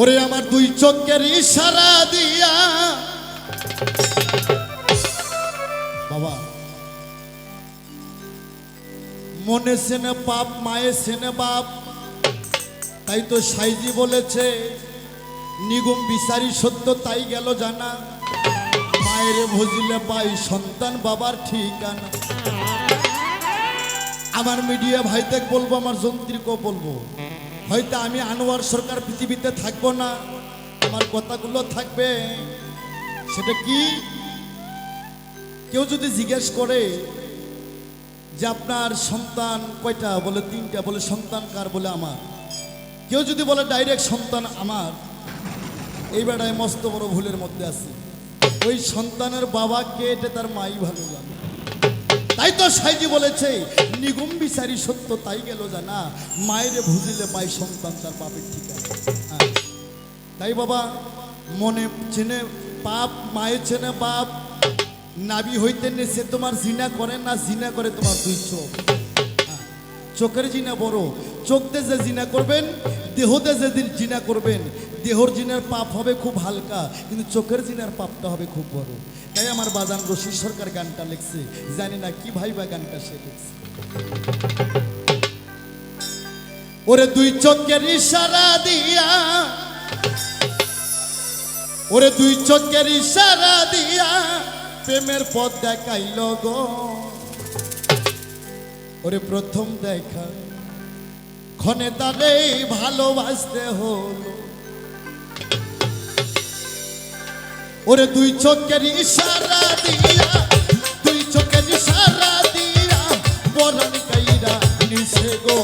ওরে আমার দুই চোখের ইশারা দিয়া। বাবা, মনে সেনে পাপ, মায়ে সেনে বাপ। তাই তো সাইজি বলেছে, নিগম বিচারি সত্য তাই গেল জানা। মায়ের ভজিলে পাই সন্তান বাবার ঠিকানা। আমার মিডিয়া ভাইতে বলব, আমার যন্ত্রীকেও বলব। হয়তো আমি আনোয়ার সরকার পৃথিবীতে থাকব না, আমার কথাগুলো থাকবে। সেটা কি? কেউ যদি জিজ্ঞেস করে যে আপনার সন্তান কয়টা, বলে তিনটা, বলে সন্তান কার, বলে আমার। কেউ যদি বলে ডাইরেক্ট সন্তান আমার, এই বেড়ায় মস্ত বড় ভুলের মধ্যে আছে। ওই সন্তানের বাবাকে এটা তার মাই ভালো জানে। তাই তো সাইজি বলেছে নিগম বিচারি সত্য তাই গেল জানা, মায়েরে ভুজিলে পাই সন্তান তার বাপের ঠিকানা হ্যাঁ। তাই বাবা, মনে চেনে পাপ মায়ের চেনে বাপ নাবি হইতে সে তোমার জিনা করে না জিনা করে তোমার দুই চোখ হ্যাঁ। চোখের জিনা বড়, চোখতে যে জিনা করবেন, দেহতে যে জিনা করবেন, দেহর জিনার পাপ হবে খুব হালকা, কিন্তু চোখের জিনার পাপটা হবে খুব বড় তাই আমার বাজান রশি সরকার গানটা লিখছে। জানি না কি ভাই বা গানটা সে লিখছে। ওরে দুই চোখের ইশারা দিয়া, ওরে দুই চোখের ইশারা দিয়া প্রেমের পথ দেখাইল গো। ওরে প্রথম দেখা, ক্ষণে তারে ভালোবাসতে হলো। ওরে দুই চোখের ইশারা দিয়া দুই চোখের ইশারা দিয়া পরাণ কাইরা নিছে গো।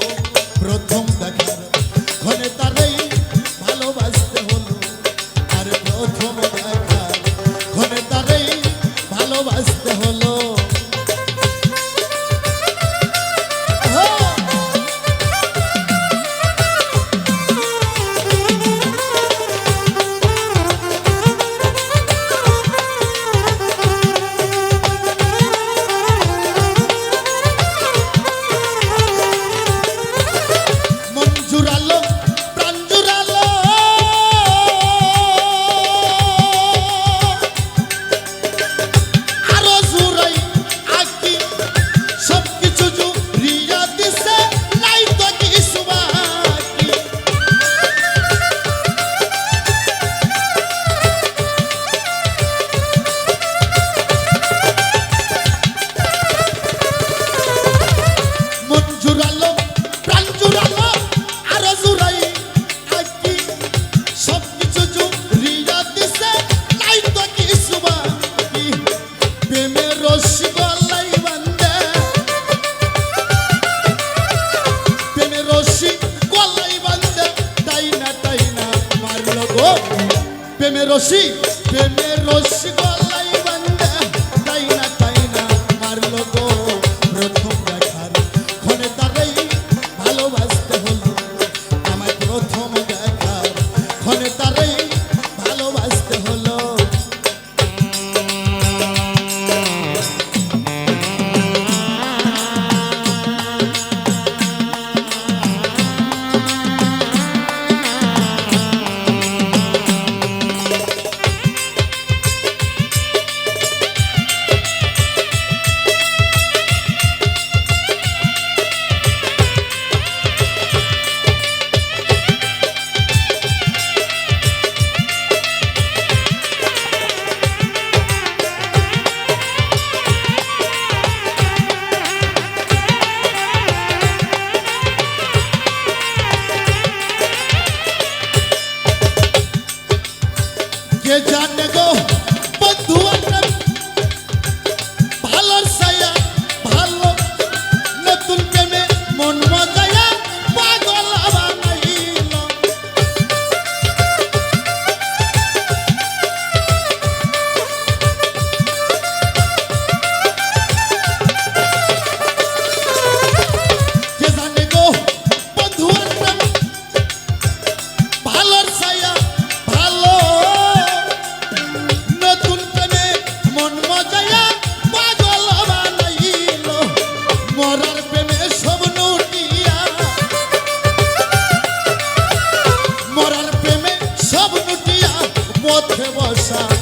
কে জানে পথে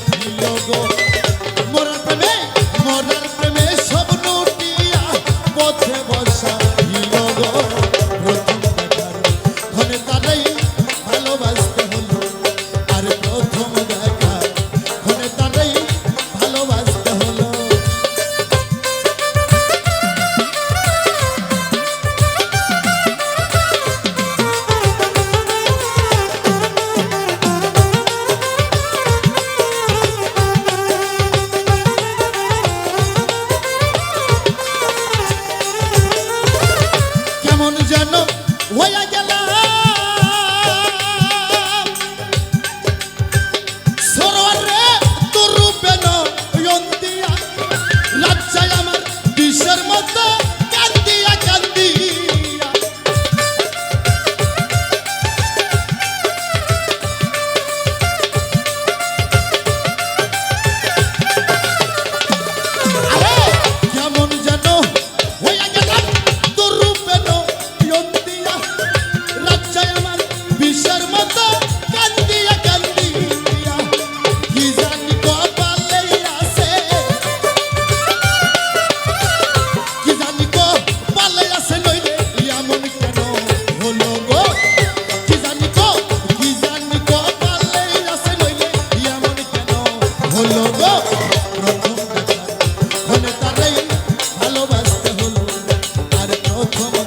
come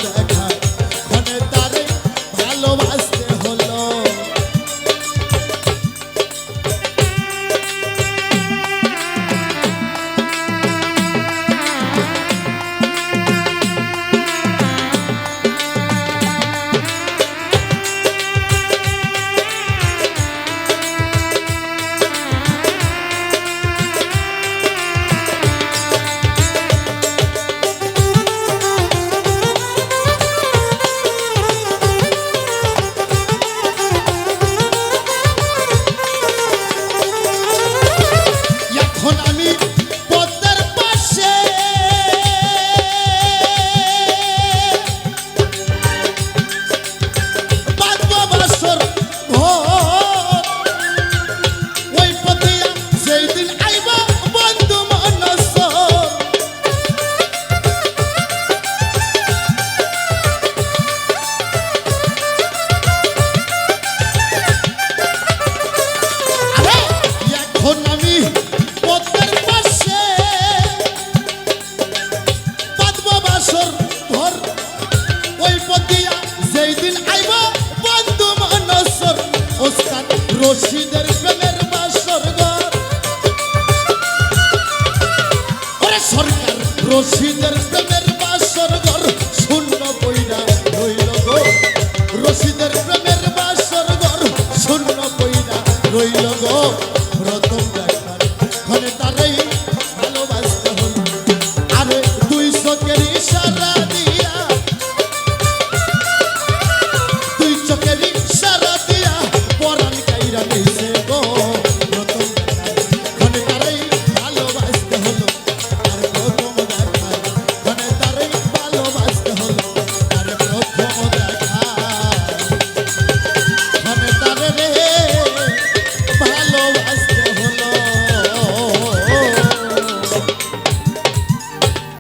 রশিদের প্রেমের